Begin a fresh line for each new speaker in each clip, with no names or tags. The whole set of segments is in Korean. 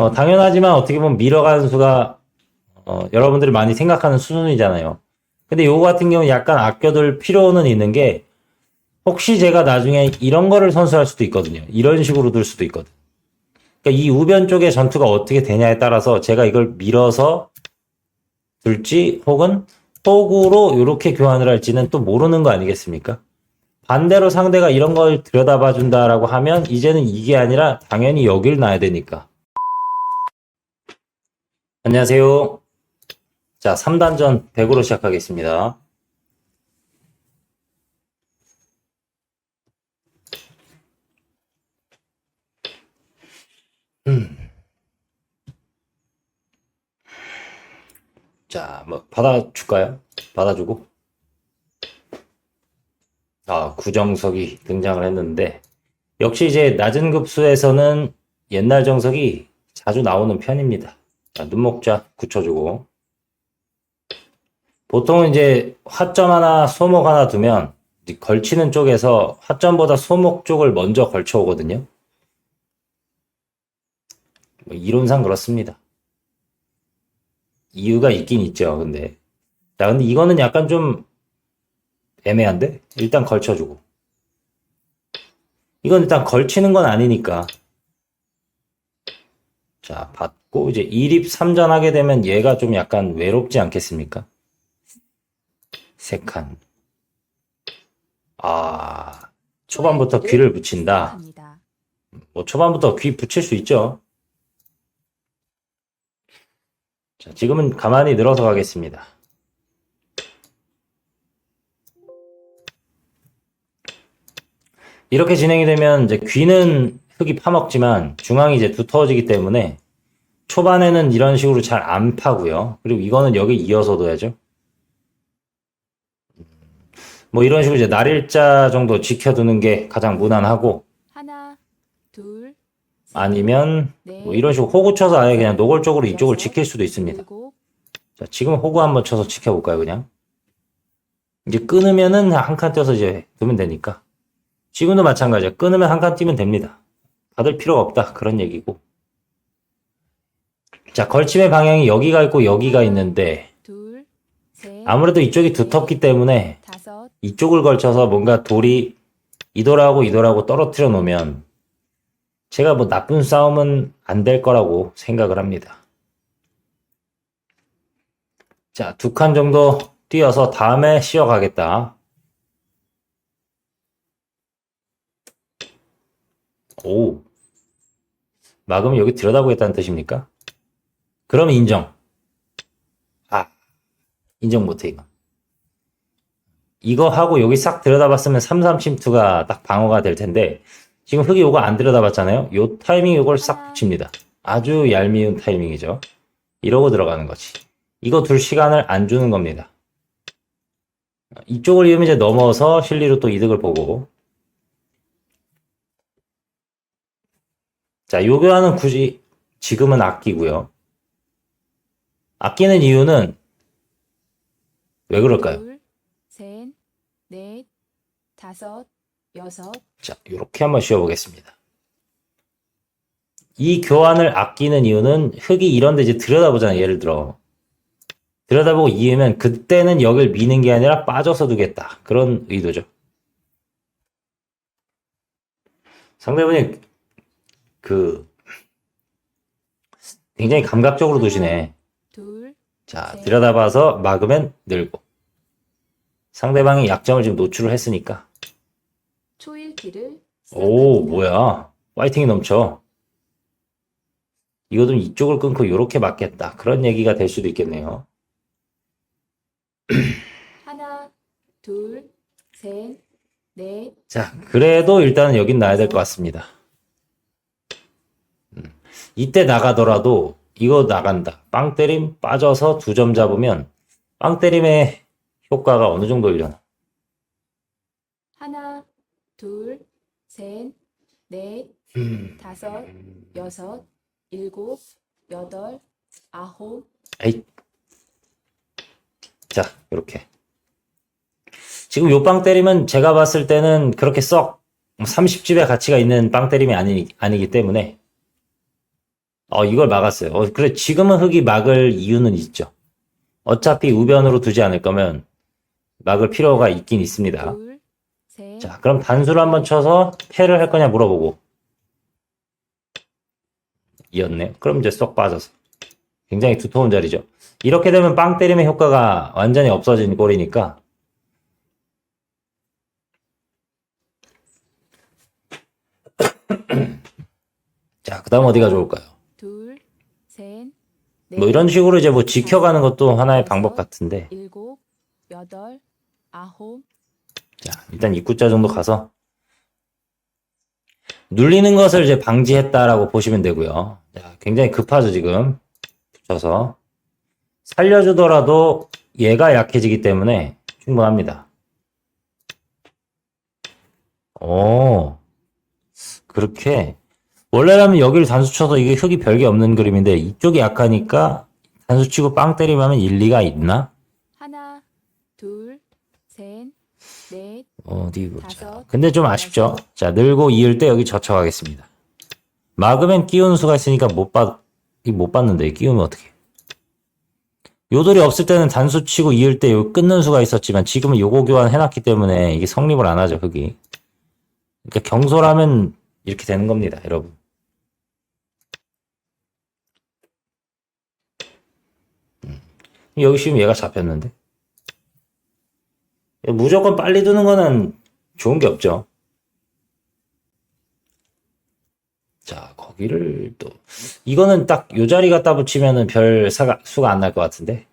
어, 당연하지만 어떻게 보면 밀어가는 수가 어, 여러분들이 많이 생각하는 수준이잖아요. 근데 요거 같은 경우는 약간 아껴둘 필요는 있는 게 혹시 제가 나중에 이런 거를 선수할 수도 있거든요. 이런 식으로 둘 수도 있거든. 그러니까 이 우변 쪽의 전투가 어떻게 되냐에 따라서 제가 이걸 밀어서 둘지 혹은 호구로 이렇게 교환을 할지는 또 모르는 거 아니겠습니까? 반대로 상대가 이런 걸 들여다봐 준다라고 하면 이제는 이게 아니라 당연히 여길 놔야 되니까. 안녕하세요. 자, 3단전 100으로 시작하겠습니다. 음. 자, 뭐 받아줄까요? 받아주고. 아, 구정석이 등장을 했는데 역시 이제 낮은 급수에서는 옛날 정석이 자주 나오는 편입니다. 자, 눈목자 굳혀주고 보통은 이제 화점 하나, 소목 하나 두면 걸치는 쪽에서 화점보다 소목 쪽을 먼저 걸쳐 오거든요. 뭐 이론상 그렇습니다. 이유가 있긴 있죠, 근데. 자, 근데 이거는 약간 좀 애매한데? 일단 걸쳐주고. 이건 일단 걸치는 건 아니니까. 자, 받 고 이제 2립 3전 하게 되면 얘가 좀 약간 외롭지 않겠습니까? 세 칸. 아, 초반부터 귀를 붙인다. 뭐 초반부터 귀 붙일 수 있죠. 자, 지금은 가만히 늘어서 가겠습니다. 이렇게 진행이 되면 이제 귀는 흙이 파먹지만 중앙이 이제 두터워지기 때문에 초반에는 이런 식으로 잘 안 파고요. 그리고 이거는 여기 이어서 둬야죠. 뭐 이런 식으로 이제 날일자 정도 지켜두는 게 가장 무난하고
하나, 둘, 셋,
아니면
넷,
뭐 이런 식으로 호구 쳐서 아예 그냥 노골적으로 이쪽을 지킬 수도 있습니다.
일곱,
자, 지금 호구 한번 쳐서 지켜볼까요, 그냥? 이제 끊으면은 한 칸 떼서 이제 두면 되니까. 지금도 마찬가지야. 끊으면 한칸 띄면 됩니다. 받을 필요가 없다. 그런 얘기고. 자, 걸침의 방향이 여기가 있고 여기가 있는데,
둘, 셋,
아무래도 이쪽이 두텁기 때문에
다섯,
이쪽을 걸쳐서 뭔가 돌이 이돌하고 이돌하고 떨어뜨려 놓으면 제가 뭐 나쁜 싸움은 안 될 거라고 생각을 합니다. 자, 두 칸 정도 뛰어서 다음에 쉬어가겠다. 오. 막으면 여기 들여다보겠다는 뜻입니까? 그럼 인정. 아, 인정 못해, 이거. 이거 하고 여기 싹 들여다봤으면 3-3 침투가 딱 방어가 될 텐데 지금 흙이 요거 안 들여다봤잖아요. 요 타이밍 요걸 싹 붙입니다. 아주 얄미운 타이밍이죠. 이러고 들어가는 거지. 이거 둘 시간을 안 주는 겁니다. 이쪽을 이으면 이제 넘어서 실리로 또 이득을 보고 자, 요 교환은 굳이 지금은 아끼고요. 아끼는 이유는 왜 그럴까요?
둘, 셋, 넷, 다섯, 여섯,
자, 이렇게 한번 쉬어보겠습니다. 이 교환을 아끼는 이유는 흙이 이런 데 이제 들여다보잖아요. 예를 들어. 들여다보고 이으면 그때는 여길 미는 게 아니라 빠져서 두겠다. 그런 의도죠. 상대분이 그 굉장히 감각적으로 두시네.
둘,
자, 들여다봐서 막으면 늘고. 상대방이 약점을 지금 노출을 했으니까.
초일기를
오. 뭐야. 파이팅이 넘쳐. 이거 좀 이쪽을 끊고 이렇게 맞겠다. 그런 얘기가 될 수도 있겠네요.
하나, 둘, 셋, 넷,
자, 그래도 일단은 여긴 놔야 될 것 같습니다. 음, 이때 나가더라도 이거 나간다. 빵 때림 빠져서 두 점 잡으면 빵 때림의 효과가 어느 정도 일려나.
하나, 둘, 셋, 넷,
음,
다섯, 여섯, 일곱, 여덟, 아홉,
에이. 자, 이렇게. 지금 요 빵 때림은 제가 봤을 때는 그렇게 썩 30집의 가치가 있는 빵 때림이 아니, 아니기 때문에 어, 이걸 막았어요. 어, 그래, 지금은 흙이 막을 이유는 있죠. 어차피 우변으로 두지 않을 거면 막을 필요가 있긴 있습니다.
둘, 셋,
자, 그럼 단수를 한번 쳐서 패를 할 거냐 물어보고. 이었네. 그럼 이제 쏙 빠져서. 굉장히 두터운 자리죠. 이렇게 되면 빵 때림의 효과가 완전히 없어진 꼴이니까. 자, 그 다음 어디가 좋을까요?
둘, 셋,
뭐 이런 식으로 이제 뭐 지켜가는 것도 하나의 방법 같은데.
일곱, 여덟, 아홉,
자, 일단 입구자 정도 가서 눌리는 것을 이제 방지했다라고 보시면 되고요. 자, 굉장히 급하죠, 지금. 붙여서. 살려주더라도 얘가 약해지기 때문에 충분합니다. 오, 그렇게. 원래라면 여기를 단수 쳐서 이게 흙이 별게 없는 그림인데 이쪽이 약하니까 단수 치고 빵 때리면 하면 일리가 있나?
하나, 둘, 셋, 넷,
어디 보자.
다섯,
근데 좀 아쉽죠? 자, 늘고 이을 때 여기 젖혀가겠습니다. 막으면 끼우는 수가 있으니까 못 받, 이못 받는데, 끼우면 어떻게. 요돌이 없을 때는 단수 치고 이을 때 요 끊는 수가 있었지만 지금은 요거 교환 해놨기 때문에 이게 성립을 안 하죠, 흙이. 그러니까 경솔하면 이렇게 되는 겁니다, 여러분. 여기 지금 얘가 잡혔는데. 무조건 빨리 두는 거는 좋은 게 없죠. 자, 거기를 또, 이거는 딱 요 자리 갖다 붙이면은 별 사가, 수가 안 날 것 같은데.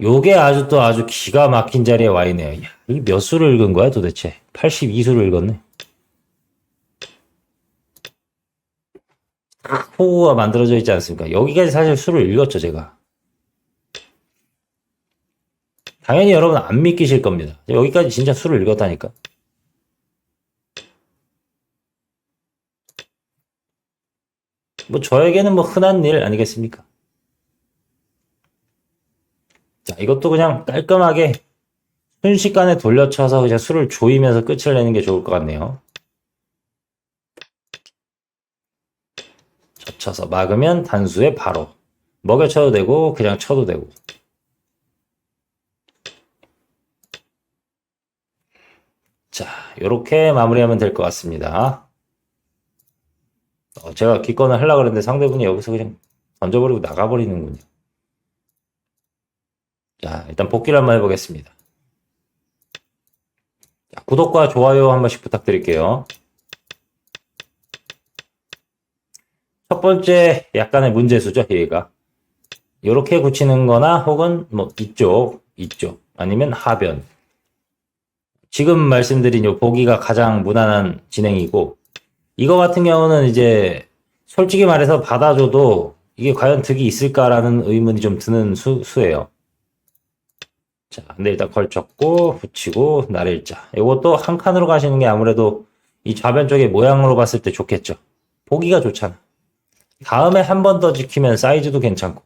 요게 아주 또 아주 기가 막힌 자리에 와 있네요. 야, 이몇 수를 읽은 거야 도대체? 82수를 읽었네. 호구가 만들어져 있지 않습니까? 여기까지 사실 수를 읽었죠, 제가. 당연히 여러분 안 믿기실 겁니다. 여기까지 진짜 수를 읽었다니까. 뭐 저에게는 뭐 흔한 일 아니겠습니까? 자, 이것도 그냥 깔끔하게 순식간에 돌려쳐서 그냥 수를 조이면서 끝을 내는 게 좋을 것 같네요. 젖혀서 막으면 단수에 바로 먹여쳐도 되고 그냥 쳐도 되고 자, 요렇게 마무리하면 될 것 같습니다. 어, 제가 기권을 하려고 그랬는데 상대분이 여기서 그냥 던져버리고 나가버리는군요. 자, 일단 복귀를 한번 해보겠습니다. 자, 구독과 좋아요 한 번씩 부탁드릴게요. 첫 번째 약간의 문제수죠, 얘가. 요렇게 굳히는 거나 혹은 뭐 이쪽, 이쪽, 아니면 하변. 지금 말씀드린 요 보기가 가장 무난한 진행이고, 이거 같은 경우는 이제 솔직히 말해서 받아줘도 이게 과연 득이 있을까라는 의문이 좀 드는 수, 수예요. 자, 근데 일단 걸쳤고, 붙이고, 날일자. 이것도 한 칸으로 가시는 게 아무래도 이 좌변 쪽의 모양으로 봤을 때 좋겠죠. 보기가 좋잖아. 다음에 한 번 더 지키면 사이즈도 괜찮고.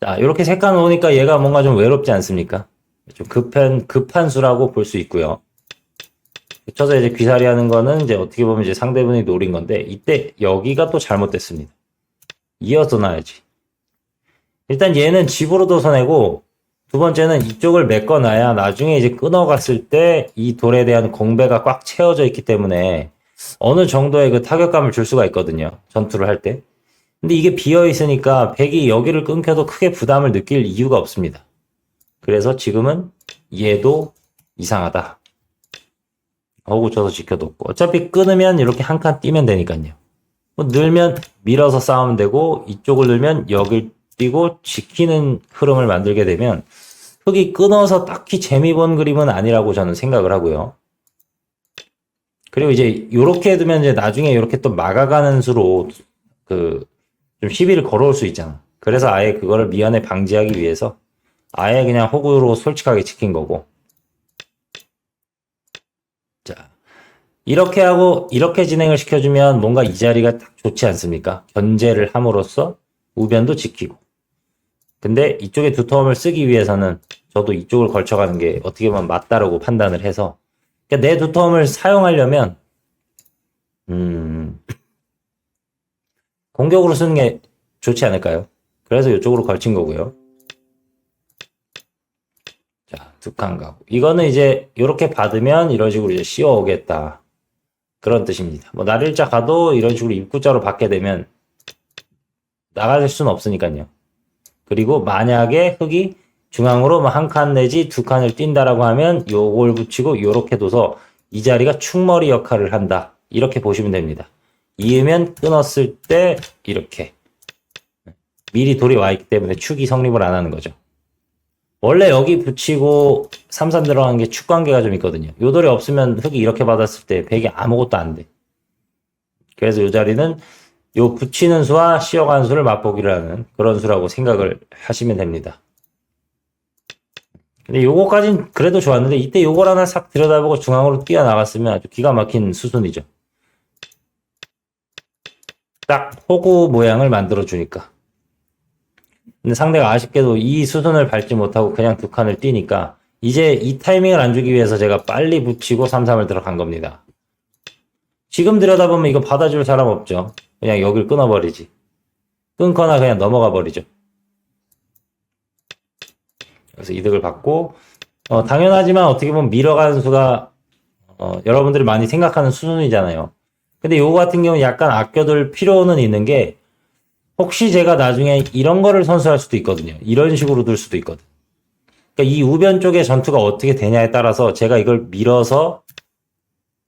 자, 이렇게 세칸 오니까 얘가 뭔가 좀 외롭지 않습니까? 좀 급한, 급한 수라고 볼 수 있고요. 붙여서 이제 귀살이 하는 거는 이제 어떻게 보면 이제 상대분이 노린 건데, 이때 여기가 또 잘못됐습니다. 이어서 놔야지. 일단 얘는 집으로도 손해고, 두 번째는 이쪽을 메꿔놔야 나중에 이제 끊어갔을 때 이 돌에 대한 공배가 꽉 채워져 있기 때문에 어느 정도의 그 타격감을 줄 수가 있거든요. 전투를 할 때. 근데 이게 비어 있으니까 백이 여기를 끊겨도 크게 부담을 느낄 이유가 없습니다. 그래서 지금은 얘도 이상하다. 어구 쳐서 지켜뒀고 어차피 끊으면 이렇게 한 칸 뛰면 되니까요. 뭐 늘면 밀어서 싸우면 되고 이쪽을 늘면 여길 뛰고 지키는 흐름을 만들게 되면 흙이 끊어서 딱히 재미 본 그림은 아니라고 저는 생각을 하고요. 그리고 이제 요렇게 두면 이제 나중에 이렇게 또 막아가는 수로 그 좀 시비를 걸어올 수 있잖아. 그래서 아예 그거를 미연에 방지하기 위해서 아예 그냥 호구로 솔직하게 지킨 거고. 자, 이렇게 하고 이렇게 진행을 시켜주면 뭔가 이 자리가 딱 좋지 않습니까? 견제를 함으로써 우변도 지키고. 근데 이쪽에 두터움을 쓰기 위해서는 저도 이쪽을 걸쳐가는 게 어떻게 보면 맞다라고 판단을 해서 그러니까 내 두터움을 사용하려면 음, 공격으로 쓰는 게 좋지 않을까요? 그래서 이쪽으로 걸친 거고요. 자, 두칸 가고. 이거는 이제 이렇게 받으면 이런 식으로 이제 씌워 오겠다. 그런 뜻입니다. 뭐 날일자 가도 이런 식으로 입구자로 받게 되면 나갈 수는 없으니까요. 그리고 만약에 흙이 중앙으로 뭐 한 칸 내지 두 칸을 뛴다라고 하면 요걸 붙이고 요렇게 둬서 이 자리가 축머리 역할을 한다. 이렇게 보시면 됩니다. 이으면 끊었을 때 이렇게 미리 돌이 와 있기 때문에 축이 성립을 안 하는 거죠. 원래 여기 붙이고 33 들어간 게 축 관계가 좀 있거든요. 요 돌이 없으면 흙이 이렇게 받았을 때 백이 아무것도 안 돼. 그래서 요 자리는 요 붙이는 수와 씌어가는 수를 맛보기를 하는 그런 수라고 생각을 하시면 됩니다. 근데 요거까진 그래도 좋았는데 이때 요걸 하나 싹 들여다보고 중앙으로 뛰어나갔으면 아주 기가 막힌 수순이죠. 딱 호구 모양을 만들어 주니까. 근데 상대가 아쉽게도 이 수순을 밟지 못하고 그냥 두 칸을 뛰니까 이제 이 타이밍을 안 주기 위해서 제가 빨리 붙이고 3-3을 들어간 겁니다. 지금 들여다보면 이거 받아줄 사람 없죠. 그냥 여길 끊어버리지. 끊거나 그냥 넘어가 버리죠. 그래서 이득을 받고 어, 당연하지만 어떻게 보면 밀어가는 수가 어, 여러분들이 많이 생각하는 수준이잖아요. 근데 요거 같은 경우는 약간 아껴둘 필요는 있는 게 혹시 제가 나중에 이런 거를 선수할 수도 있거든요. 이런 식으로 둘 수도 있거든. 그러니까 이 우변 쪽의 전투가 어떻게 되냐에 따라서 제가 이걸 밀어서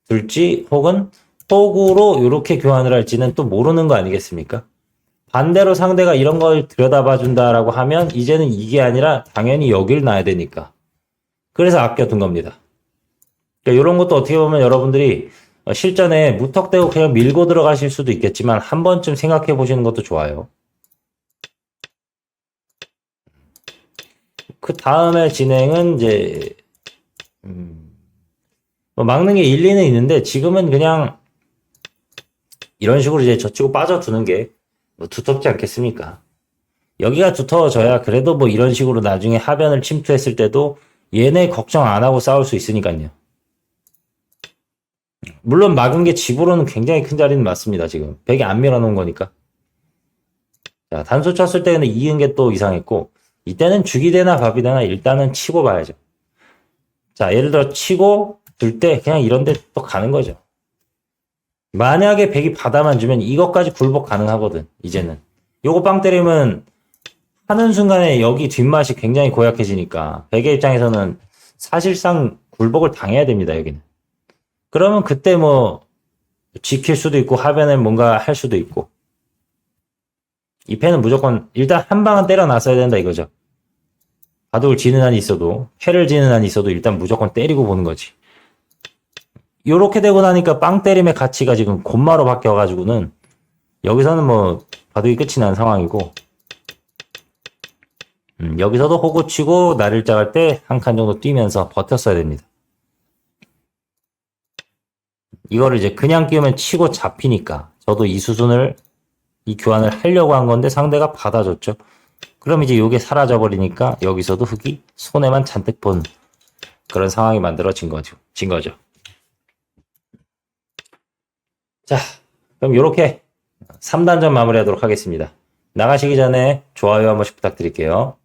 둘지 혹은 폭으로 이렇게 교환을 할지는 또 모르는 거 아니겠습니까? 반대로 상대가 이런 걸 들여다봐 준다라고 하면 이제는 이게 아니라 당연히 여길 놔야 되니까. 그래서 아껴둔 겁니다. 그러니까 이런 것도 어떻게 보면 여러분들이 어, 실전에 무턱대고 그냥 밀고 들어가실 수도 있겠지만 한 번쯤 생각해 보시는 것도 좋아요. 그 다음에 진행은 이제 음, 뭐 막는 게 일리는 있는데 지금은 그냥 이런 식으로 이제 젖히고 빠져두는 게 뭐 두텁지 않겠습니까? 여기가 두터워져야 그래도 뭐 이런 식으로 나중에 하변을 침투했을 때도 얘네 걱정 안 하고 싸울 수 있으니까요. 물론 막은 게 집으로는 굉장히 큰 자리는 맞습니다, 지금. 벽에 안 밀어놓은 거니까. 자, 단수 쳤을 때는 이은 게 또 이상했고, 이때는 죽이 되나 밥이 되나 일단은 치고 봐야죠. 자, 예를 들어 치고 둘 때 그냥 이런 데 또 가는 거죠. 만약에 백이 받아만 주면 이것까지 굴복 가능하거든, 이제는. 요거 빵 때리면 하는 순간에 여기 뒷맛이 굉장히 고약해지니까 백의 입장에서는 사실상 굴복을 당해야 됩니다, 여기는. 그러면 그때 뭐 지킬 수도 있고 하변에 뭔가 할 수도 있고 이 패는 무조건 일단 한 방은 때려 놨어야 된다 이거죠. 바둑을 지는 한이 있어도 패를 지는 한이 있어도 일단 무조건 때리고 보는 거지. 요렇게 되고 나니까 빵 때림의 가치가 지금 곤마로 바뀌어가지고는 여기서는 뭐 바둑이 끝이 난 상황이고 음, 여기서도 호구 치고 나를 짜갈 때 한 칸 정도 뛰면서 버텼어야 됩니다. 이거를 이제 그냥 끼우면 치고 잡히니까 저도 이 수순을 이 교환을 하려고 한 건데 상대가 받아줬죠. 그럼 이제 요게 사라져 버리니까 여기서도 흙이 손에만 잔뜩 본 그런 상황이 만들어진 거죠. 진 거죠. 자, 그럼 요렇게 3단전 마무리하도록 하겠습니다. 나가시기 전에 좋아요 한 번씩 부탁드릴게요.